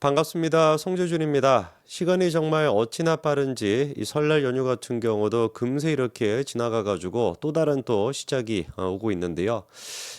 반갑습니다. 송재준입니다. 시간이 정말 어찌나 빠른지 이 설날 연휴 같은 경우도 금세 이렇게 지나가 가지고 또 다른 또 시작이 어, 오고 있는데요.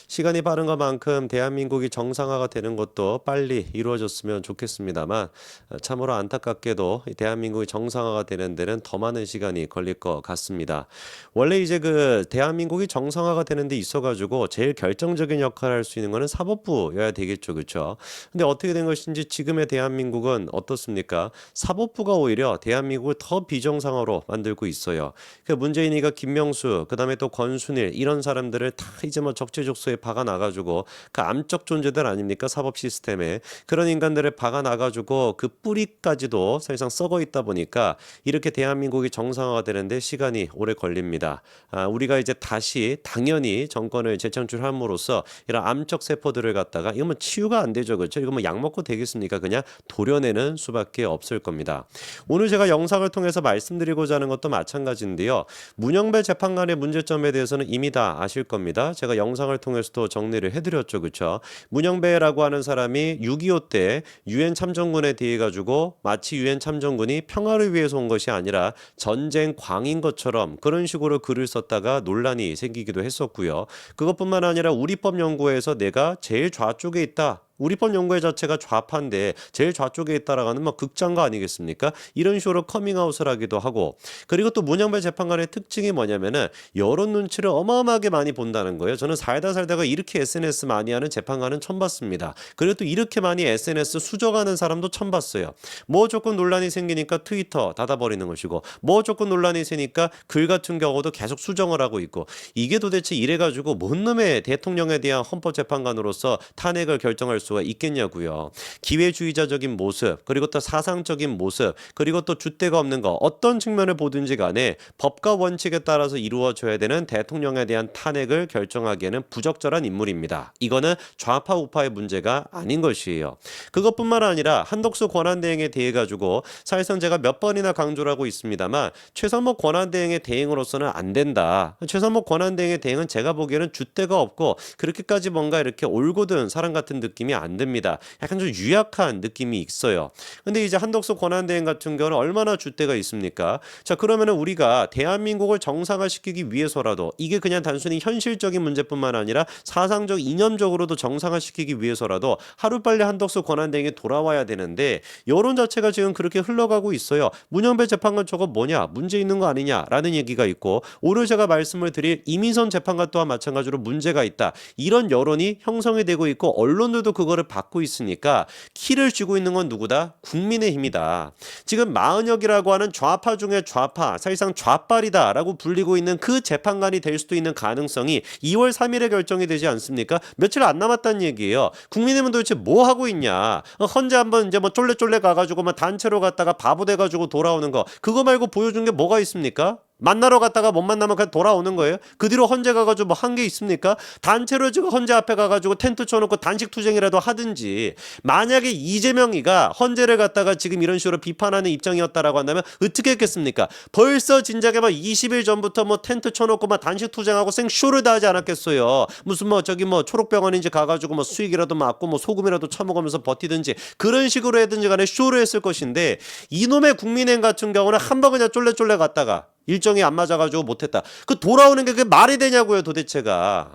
시간이 빠른 것만큼 대한민국이 정상화가 되는 것도 빨리 이루어졌으면 좋겠습니다만 어, 참으로 안타깝게도 이 대한민국이 정상화가 되는 데는 더 많은 시간이 걸릴 것 같습니다. 원래 이제 그 대한민국이 정상화가 되는 데 있어 가지고 제일 결정적인 역할을 할 수 있는 거는 사법부여야 되겠죠. 그렇죠? 근데 어떻게 된 것인지 지금의 대한민국은 어떻습니까? 사법부가 오히려 대한민국을 더 비정상화로 만들고 있어요. 그 문재인이가 김명수, 그 다음에 또 권순일 이런 사람들을 다 이제 뭐 적재적소에 박아 나가지고 그 암적 존재들 아닙니까 사법 시스템에 그런 인간들을 박아 나가지고 그 뿌리까지도 사실상 썩어 있다 보니까 이렇게 대한민국이 정상화가 되는데 시간이 오래 걸립니다. 아, 우리가 이제 다시 당연히 정권을 재창출함으로써 이런 암적 세포들을 갖다가 이거 뭐 치유가 안 되죠, 그렇죠? 이거 뭐약 먹고 되겠습니까? 그냥 도려내는 수밖에 없을 겁니다. 오늘 제가 영상을 통해서 말씀드리고자 하는 것도 마찬가지인데요. 문영배 재판관의 문제점에 대해서는 이미 다 아실 겁니다. 제가 영상을 통해서도 정리를 해드렸죠, 그렇죠? 문영배라고 하는 사람이 6.25 때 유엔 참전군에 대해 가지고 마치 유엔 참전군이 평화를 위해서 온 것이 아니라 전쟁 광인 것처럼 그런 식으로 글을 썼다가 논란이 생기기도 했었고요. 그것뿐만 아니라 우리법 연구에서 내가 제일 좌쪽에 있다. 우리법 연구회 자체가 좌파인데 제일 좌쪽에 있다라가는 막 극장가 아니겠습니까? 이런 식으로 커밍아웃을 하기도 하고 그리고 또 문영배 재판관의 특징이 뭐냐면은 여론 눈치를 어마어마하게 많이 본다는 거예요. 저는 살다 살다가 이렇게 SNS 많이 하는 재판관은 처음 봤습니다. 그리고 또 이렇게 많이 SNS 수정하는 사람도 처음 봤어요. 뭐 조금 논란이 생기니까 트위터 닫아버리는 것이고 뭐 조금 논란이 생기니까 글 같은 경우도 계속 수정을 하고 있고 이게 도대체 이래가지고 뭔 놈의 대통령에 대한 헌법재판관으로서 탄핵을 결정할 수가 있겠냐고요. 기회주의자적인 모습 그리고 또 사상적인 모습 그리고 또 줏대가 없는 거 어떤 측면을 보든지 간에 법과 원칙에 따라서 이루어져야 되는 대통령에 대한 탄핵을 결정하기에는 부적절한 인물입니다. 이거는 좌파 우파의 문제가 아닌 것이에요. 그것뿐만 아니라 한덕수 권한대행에 대해 가지고 사실상 제가 몇 번이나 강조를 하고 있습니다만 최선목 권한대행의 대행으로서는 안 된다. 최선목 권한대행의 대행은 제가 보기에는 줏대가 없고 그렇게까지 뭔가 이렇게 올고든 사람 같은 느낌이 안 듭니다. 약간 좀 유약한 느낌이 있어요. 근데 이제 한덕수 권한대행 같은 경우는 얼마나 줏대가 있습니까? 자 그러면은 우리가 대한민국을 정상화시키기 위해서라도 이게 그냥 단순히 현실적인 문제뿐만 아니라 사상적 이념적으로도 정상화시키기 위해서라도 하루빨리 한덕수 권한대행이 돌아와야 되는데 여론 자체가 지금 그렇게 흘러가고 있어요. 문영배 재판관 저거 뭐냐 문제 있는 거 아니냐라는 얘기가 있고 오늘 제가 말씀을 드릴 이민선 재판관 또한 마찬가지로 문제가 있다. 이런 여론이 형성이 되고 있고 언론들도 그거 를 받고 있으니까 키를 쥐고 있는 건 누구다? 국민의힘이다. 지금 마은혁이라고 하는 좌파 중에 좌파, 사실상 좌빨이다라고 불리고 있는 그 재판관이 될 수도 있는 가능성이 2월 3일에 결정이 되지 않습니까? 며칠 안 남았다는 얘기예요. 국민의힘은 도대체 뭐 하고 있냐? 어, 헌재 한번 이제 뭐 쫄래쫄래 가가지고 뭐 단체로 갔다가 바보 돼가지고 돌아오는 거 그거 말고 보여준 게 뭐가 있습니까? 만나러 갔다가 못 만나면 그냥 돌아오는 거예요. 그 뒤로 헌재 가가지고 뭐 한 게 있습니까? 단체로 지금 헌재 앞에 가가지고 텐트 쳐놓고 단식 투쟁이라도 하든지 만약에 이재명이가 헌재를 갔다가 지금 이런 식으로 비판하는 입장이었다라고 한다면 어떻게 했겠습니까? 벌써 진작에 막 20일 전부터 뭐 텐트 쳐놓고 막 단식 투쟁하고 생쇼를 다 하지 않았겠어요. 무슨 뭐 저기 뭐 초록병원인지 가가지고 뭐 수익이라도 맞고 뭐 소금이라도 처먹으면서 버티든지 그런 식으로 해든지 간에 쇼를 했을 것인데 이놈의 국민행 같은 경우는 한 번 그냥 쫄래쫄래 갔다가 일정이 안 맞아가지고 못했다. 그 돌아오는 게 그게 말이 되냐고요, 도대체가.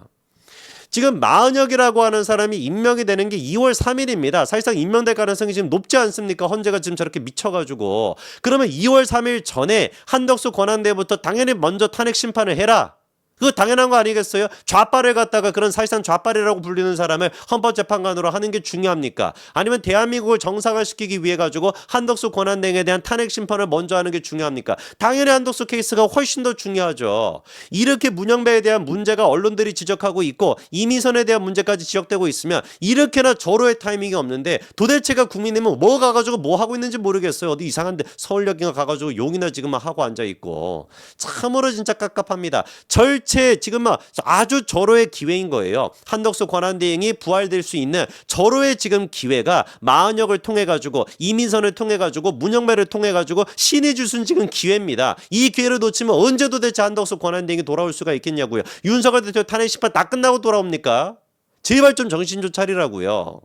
지금 마은혁이라고 하는 사람이 임명이 되는 게 2월 3일입니다. 사실상 임명될 가능성이 지금 높지 않습니까? 헌재가 지금 저렇게 미쳐가지고. 그러면 2월 3일 전에 한덕수 권한대부터 당연히 먼저 탄핵 심판을 해라. 그거 당연한 거 아니겠어요? 좌빨을 갖다가 그런 사실상 좌빨이라고 불리는 사람을 헌법재판관으로 하는 게 중요합니까? 아니면 대한민국을 정상화시키기 위해 가지고 한덕수 권한대행에 대한 탄핵 심판을 먼저 하는 게 중요합니까? 당연히 한덕수 케이스가 훨씬 더 중요하죠. 이렇게 문영배에 대한 문제가 언론들이 지적하고 있고 이미선에 대한 문제까지 지적되고 있으면 이렇게나 절호의 타이밍이 없는데 도대체가 국민의힘은 뭐 가가지고 뭐 하고 있는지 모르겠어요. 어디 이상한데 서울역인가 가가지고 용이나 지금 막 하고 앉아 있고 참으로 진짜 깝깝합니다. 절 절체 지금 막 아주 절호의 기회인 거예요. 한덕수 권한대행이 부활될 수 있는 절호의 지금 기회가 마은혁을 통해 가지고 이민선을 통해 가지고 문영배를 통해 가지고 신이 주신 지금 기회입니다. 이 기회를 놓치면 언제 도대체 한덕수 권한대행이 돌아올 수가 있겠냐고요. 윤석열 대통령 탄핵 심판 다 끝나고 돌아옵니까? 제발 좀 정신 좀 차리라고요.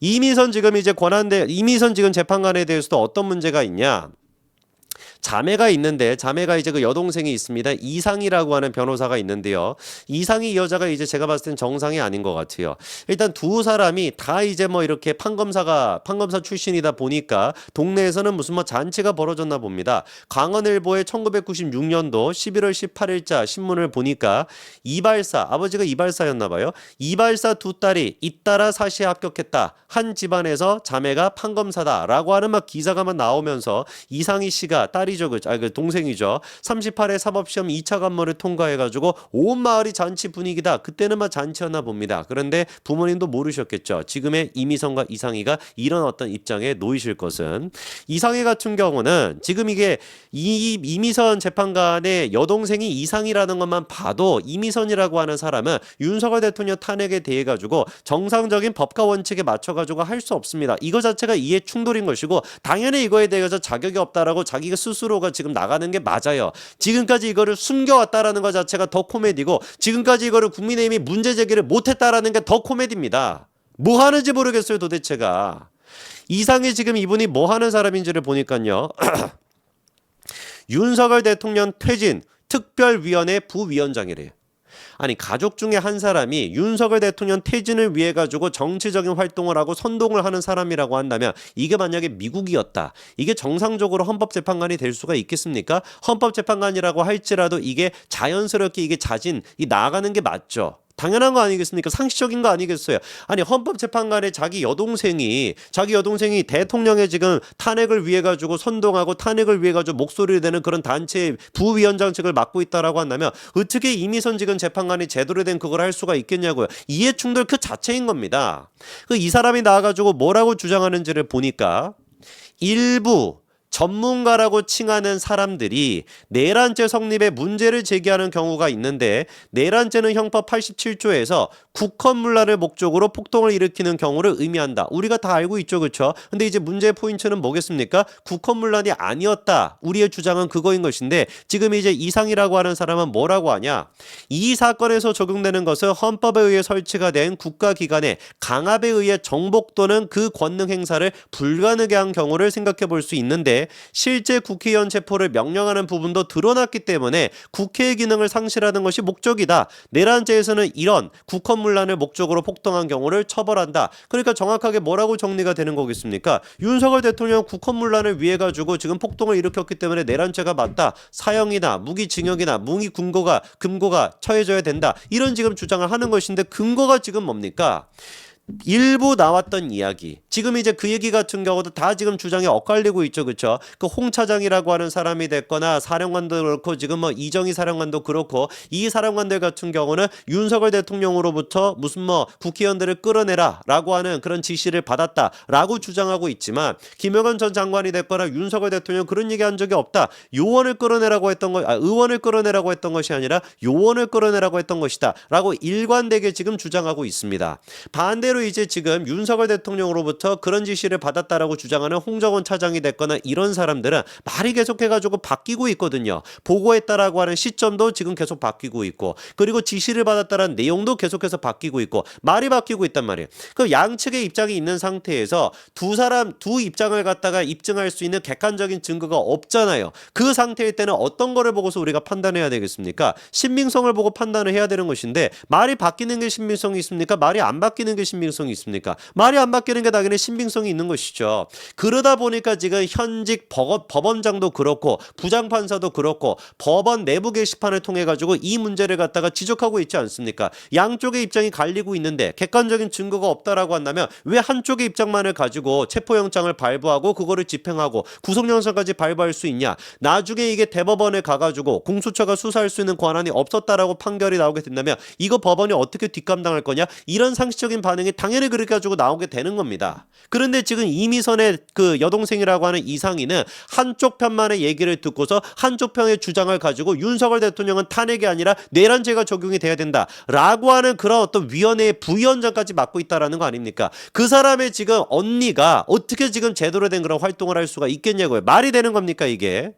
이미선 지금 이제 권한대 이미선 지금 재판관에 대해서도 어떤 문제가 있냐? 자매가 있는데 자매가 이제 그 여동생이 있습니다. 이상이라고 하는 변호사가 있는데요. 이상이 이 여자가 이제 제가 봤을 땐 정상이 아닌 것 같아요. 일단 두 사람이 다 이제 뭐 이렇게 판검사가 판검사 출신이다 보니까 동네에서는 무슨 뭐 잔치가 벌어졌나 봅니다. 강원일보의 1996년도 11월 18일자 신문을 보니까 이발사 아버지가 이발사였나 봐요. 이발사 두 딸이 잇따라 사시에 합격했다. 한 집안에서 자매가 판검사다라고 하는 막 기사가 막 나오면서 이상희 씨가 딸이 죠, 그, 아, 그 동생이죠. 38회 사법시험 2차 관모를 통과해가지고 온 마을이 잔치 분위기다. 그때는 막 잔치였나 봅니다. 그런데 부모님도 모르셨겠죠. 지금의 이미성과 이상희가 이런 어떤 입장에 놓이실 것은 이상희 같은 경우는 지금 이게 이 이미선 재판관의 여동생이 이상이라는 것만 봐도 이미선이라고 하는 사람은 윤석열 대통령 탄핵에 대해 가지고 정상적인 법과 원칙에 맞춰 가지고 할 수 없습니다. 이거 자체가 이해 충돌인 것이고 당연히 이거에 대해서 자격이 없다라고 자기가 스스로 가 지금 나가는 게 맞아요. 지금까지 이거를 숨겨왔다라는 것 자체가 더 코미디고 지금까지 이거를 국민의힘이 문제 제기를 못했다라는 게 더 코미디입니다. 뭐 하는지 모르겠어요 도대체가. 이상이 지금 이분이 뭐 하는 사람인지를 보니까요. 윤석열 대통령 퇴진 특별위원회 부위원장이래요. 아니 가족 중에 한 사람이 윤석열 대통령 퇴진을 위해 가지고 정치적인 활동을 하고 선동을 하는 사람이라고 한다면 이게 만약에 미국이었다. 이게 정상적으로 헌법재판관이 될 수가 있겠습니까? 헌법재판관이라고 할지라도 이게 자연스럽게 이게 자진 이 나가는 게 맞죠. 당연한 거 아니겠습니까? 상식적인 거 아니겠어요? 아니 헌법재판관의 자기 여동생이 자기 여동생이 대통령의 지금 탄핵을 위해 가지고 선동하고 탄핵을 위해 가지고 목소리를 내는 그런 단체의 부위원장직을 맡고 있다라고 한다면 어떻게 이미선 지금 재판관이 제대로 된 그걸 할 수가 있겠냐고요? 이해 충돌 그 자체인 겁니다. 그 이 사람이 나와가지고 뭐라고 주장하는지를 보니까 일부 전문가라고 칭하는 사람들이 내란죄 성립에 문제를 제기하는 경우가 있는데 내란죄는 형법 87조에서 국헌문란을 목적으로 폭동을 일으키는 경우를 의미한다. 우리가 다 알고 있죠, 그렇죠? 근데 이제 문제의 포인트는 뭐겠습니까? 국헌문란이 아니었다. 우리의 주장은 그거인 것인데 지금 이제 이상이라고 하는 사람은 뭐라고 하냐? 이 사건에서 적용되는 것은 헌법에 의해 설치가 된 국가기관의 강압에 의해 정복 또는 그 권능 행사를 불가능하게 한 경우를 생각해 볼 수 있는데 실제 국회의원 체포를 명령하는 부분도 드러났기 때문에 국회의 기능을 상실하는 것이 목적이다. 내란죄에서는 이런 국헌문란을 목적으로 폭동한 경우를 처벌한다. 그러니까 정확하게 뭐라고 정리가 되는 거겠습니까? 윤석열 대통령 국헌문란을 위해 가지고 지금 폭동을 일으켰기 때문에 내란죄가 맞다. 사형이나 무기징역이나 무기 금고가 금고가 처해져야 된다. 이런 지금 주장을 하는 것인데 근거가 지금 뭡니까? 일부 나왔던 이야기. 지금 이제 그 얘기 같은 경우도 다 지금 주장이 엇갈리고 있죠. 그렇죠? 그 홍 차장이라고 하는 사람이 됐거나 사령관도 그렇고 지금 뭐 이정희 사령관도 그렇고 이 사령관들 같은 경우는 윤석열 대통령으로부터 무슨 뭐 국회의원들을 끌어내라라고 하는 그런 지시를 받았다라고 주장하고 있지만 김영환 전 장관이 됐거나 윤석열 대통령 그런 얘기 한 적이 없다. 요원을 끌어내라고 했던 거 아, 의원을 끌어내라고 했던 것이 아니라 요원을 끌어내라고 했던 것이다라고 일관되게 지금 주장하고 있습니다. 반대 로 이제 지금 윤석열 대통령으로부터 그런 지시를 받았다라고 주장하는 홍정원 차장이 됐거나 이런 사람들은 말이 계속해가지고 바뀌고 있거든요. 보고했다라고 하는 시점도 지금 계속 바뀌고 있고 그리고 지시를 받았다라는 내용도 계속해서 바뀌고 있고 말이 바뀌고 있단 말이에요. 그 양측의 입장이 있는 상태에서 두 사람 두 입장을 갖다가 입증할 수 있는 객관적인 증거가 없잖아요. 그 상태일 때는 어떤 거를 보고서 우리가 판단해야 되겠습니까? 신빙성을 보고 판단을 해야 되는 것인데 말이 바뀌는 게 신빙성이 있습니까? 말이 안 바뀌는 게 신빙 성이 있습니까? 말이 안 바뀌는 게 당연히 신빙성이 있는 것이죠. 그러다 보니까 지금 현직 법- 법원장도 그렇고 부장판사도 그렇고 법원 내부 게시판을 통해 가지고 이 문제를 갖다가 지적하고 있지 않습니까? 양쪽의 입장이 갈리고 있는데 객관적인 증거가 없다라고 한다면 왜 한쪽의 입장만을 가지고 체포영장을 발부하고 그거를 집행하고 구속영장까지 발부할 수 있냐? 나중에 이게 대법원에 가가지고 공수처가 수사할 수 있는 권한이 없었다라고 판결이 나오게 된다면 이거 법원이 어떻게 뒷감당할 거냐? 이런 상식적인 반응이 당연히 그렇게 가지고 나오게 되는 겁니다. 그런데 지금 이미선의 그 여동생이라고 하는 이상희는 한쪽 편만의 얘기를 듣고서 한쪽 편의 주장을 가지고 윤석열 대통령은 탄핵이 아니라 내란죄가 적용이 돼야 된다라고 하는 그런 어떤 위원회의 부위원장까지 맡고 있다라는 거 아닙니까? 그 사람의 지금 언니가 어떻게 지금 제대로 된 그런 활동을 할 수가 있겠냐고요. 말이 되는 겁니까 이게?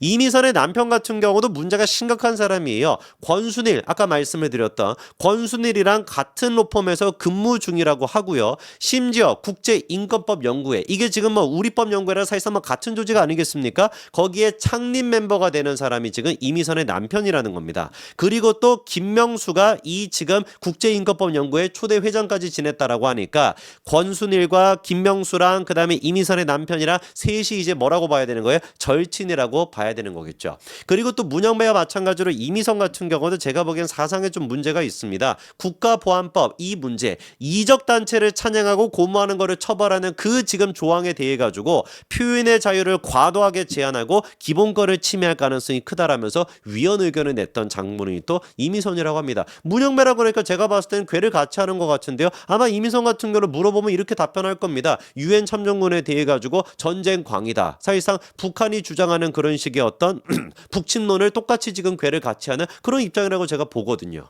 이미선의 남편 같은 경우도 문제가 심각한 사람이에요. 권순일 아까 말씀을 드렸던 권순일이랑 같은 로펌에서 근무 중인 중이라고 하고요. 심지어 국제인권법 연구회 이게 지금 뭐 우리법 연구회랑 사실상 뭐 같은 조직 아니겠습니까? 거기에 창립 멤버가 되는 사람이 지금 이미선의 남편이라는 겁니다. 그리고 또 김명수가 이 지금 국제인권법 연구회 초대 회장까지 지냈다라고 하니까 권순일과 김명수랑 그다음에 이미선의 남편이랑 셋이 이제 뭐라고 봐야 되는 거예요? 절친이라고 봐야 되는 거겠죠. 그리고 또 문영배와 마찬가지로 이미선 같은 경우도 제가 보기엔 사상에 좀 문제가 있습니다. 국가보안법 이 문제 이적 단체를 찬양하고 고무하는 거를 처벌하는 그 지금 조항에 대해 가지고 표현의 자유를 과도하게 제한하고 기본권을 침해할 가능성이 크다라면서 위헌 의견을 냈던 장본인이 또 이미선이라고 합니다. 문영배라고 그러니까 제가 봤을 때는 괴를 같이 하는 것 같은데요. 아마 이미선 같은 경우는 물어보면 이렇게 답변할 겁니다. 유엔 참전군에 대해 가지고 전쟁 광이다. 사실상 북한이 주장하는 그런 식의 어떤 북침론을 똑같이 지금 괴를 같이 하는 그런 입장이라고 제가 보거든요.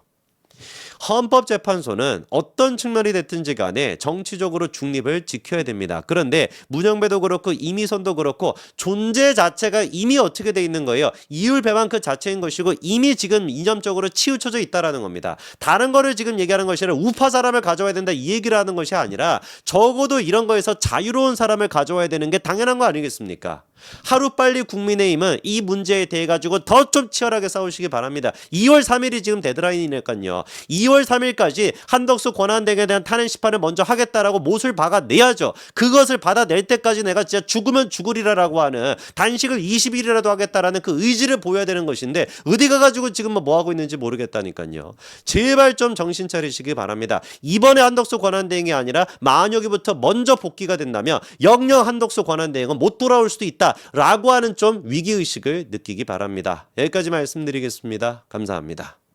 헌법재판소는 어떤 측면이 됐든지 간에 정치적으로 중립을 지켜야 됩니다. 그런데 문영배도 그렇고 이미선도 그렇고 존재 자체가 이미 어떻게 돼 있는 거예요? 이율 배만 그 자체인 것이고 이미 지금 이념적으로 치우쳐져 있다라는 겁니다. 다른 거를 지금 얘기하는 것이 아니라 우파 사람을 가져와야 된다 이 얘기를 하는 것이 아니라 적어도 이런 거에서 자유로운 사람을 가져와야 되는 게 당연한 거 아니겠습니까? 하루빨리 국민의힘은 이 문제에 대해 가지고 더 좀 치열하게 싸우시기 바랍니다. 2월 3일이 지금 데드라인이니까요. 2월 3일까지 한덕수 권한대행에 대한 탄핵 심판을 먼저 하겠다라고 못을 박아내야죠. 그것을 받아낼 때까지 내가 진짜 죽으면 죽으리라라고 하는 단식을 20일이라도 하겠다라는 그 의지를 보여야 되는 것인데 어디 가 가지고 지금 뭐, 뭐 하고 있는지 모르겠다니까요. 제발 좀 정신 차리시기 바랍니다. 이번에 한덕수 권한대행이 아니라 만여기부터 먼저 복귀가 된다면 영영 한덕수 권한대행은 못 돌아올 수도 있다라고 하는 좀 위기의식을 느끼기 바랍니다. 여기까지 말씀드리겠습니다. 감사합니다.